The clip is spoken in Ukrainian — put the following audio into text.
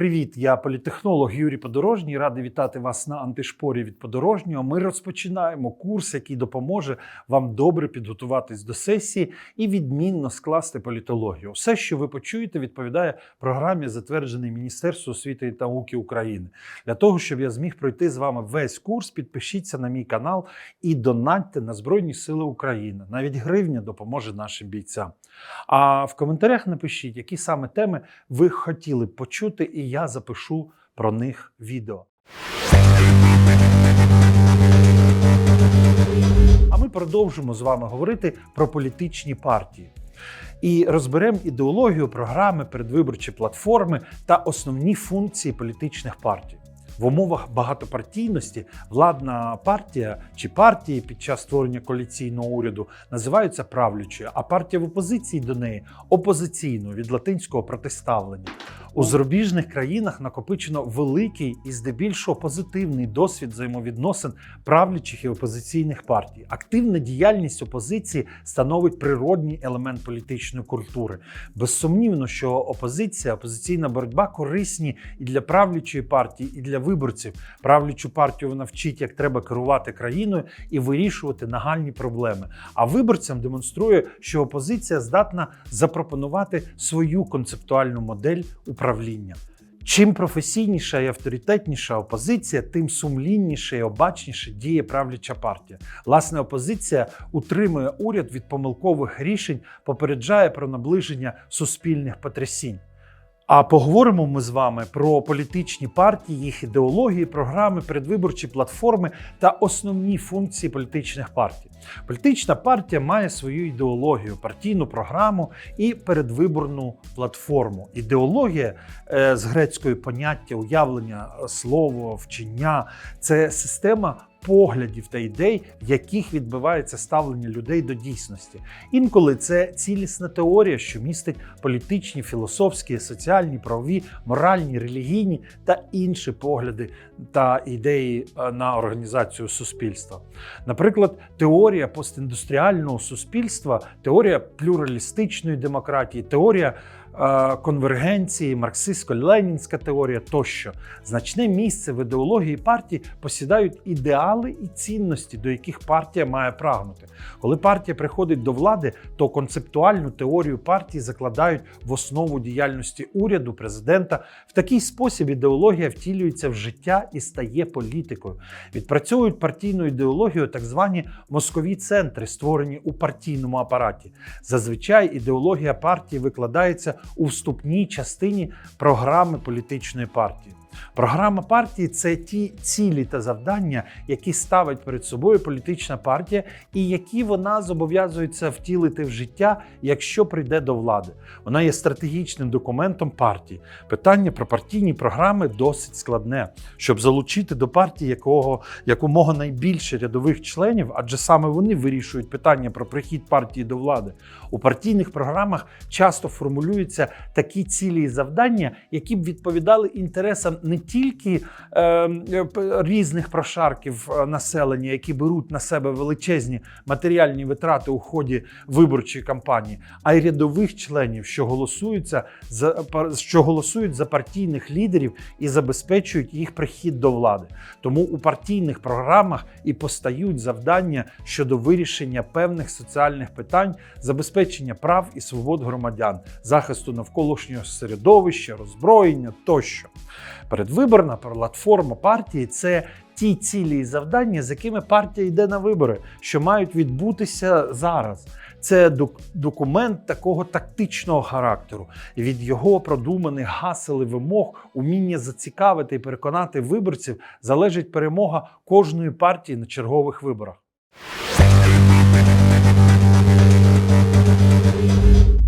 Привіт, я політехнолог Юрій Подорожній. Радий вітати вас на антишпорі від подорожнього. Ми розпочинаємо курс, який допоможе вам добре підготуватись до сесії і відмінно скласти політологію. Все, що ви почуєте, відповідає програмі, затвердженій Міністерством освіти та науки України. Для того, щоб я зміг пройти з вами весь курс, підпишіться на мій канал і донатьте на Збройні Сили України. Навіть гривня допоможе нашим бійцям. А в коментарях напишіть, які саме теми ви хотіли почути, і я запишу про них відео. А ми продовжимо з вами говорити про політичні партії. І розберемо ідеологію, програми, передвиборчі платформи та основні функції політичних партій. В умовах багатопартійності владна партія чи партії під час створення коаліційного уряду називаються правлячою, а партія в опозиції до неї опозиційною від латинського протиставлення. У зарубіжних країнах накопичено великий і здебільшого позитивний досвід взаємовідносин правлячих і опозиційних партій. Активна діяльність опозиції становить природній елемент політичної культури. Безсумнівно, що опозиція, опозиційна боротьба корисні і для правлячої партії, і для виборців. Правлячу партію вона вчить, як треба керувати країною і вирішувати нагальні проблеми. А виборцям демонструє, що опозиція здатна запропонувати свою концептуальну модель управління. Чим професійніша і авторитетніша опозиція, тим сумлінніше і обачніше діє правляча партія. Власне, опозиція утримує уряд від помилкових рішень, попереджає про наближення суспільних потрясінь. А поговоримо ми з вами про політичні партії, їх ідеології, програми, передвиборчі платформи та основні функції політичних партій. Політична партія має свою ідеологію, партійну програму і передвиборну платформу. Ідеологія е, з грецької поняття, уявлення, слово, вчення це система. Поглядів та ідей, в яких відбувається ставлення людей до дійсності. Інколи це цілісна теорія, що містить політичні, філософські, соціальні, правові, моральні, релігійні та інші погляди та ідеї е, на організацію суспільства. Наприклад, теорія постіндустріального суспільства, теорія плюралістичної демократії, теорія конвергенції, марксистсько-ленінська теорія тощо. Значне місце в ідеології партії посідають ідеали і цінності, до яких партія має прагнути. Коли партія приходить до влади, то концептуальну теорію партії закладають в основу діяльності уряду, президента. В такий спосіб ідеологія втілюється в життя і стає політикою. Відпрацьовують партійну ідеологію так звані мозкові центри, створені у партійному апараті. Зазвичай ідеологія партії викладається у вступній частині програми політичної партії. Програма партії це ті цілі та завдання, які ставить перед собою політична партія, і які вона зобов'язується втілити в життя, якщо прийде до влади. Вона є стратегічним документом партії. Питання про партійні програми досить складне, щоб залучити до партії якого якомога найбільше рядових членів, адже саме вони вирішують питання про прихід партії до влади. У партійних програмах часто формулюються такі цілі і завдання, які б відповідали інтересам не тільки е, різних прошарків е, населення, які беруть на себе величезні матеріальні витрати у ході виборчої кампанії, а й рядових членів, що голосуються за що голосують за партійних лідерів і забезпечують їх прихід до влади. Тому у партійних програмах і постають завдання щодо вирішення певних соціальних питань, забезпечення прав і свобод громадян, захисту навколишнього середовища, роззброєння тощо. Передвиборна платформа партії це ті цілі і завдання, з якими партія йде на вибори, що мають відбутися зараз. Це документ такого тактичного характеру. І від його продуманих гасел і вимог, уміння зацікавити і переконати виборців залежить перемога кожної партії на чергових виборах.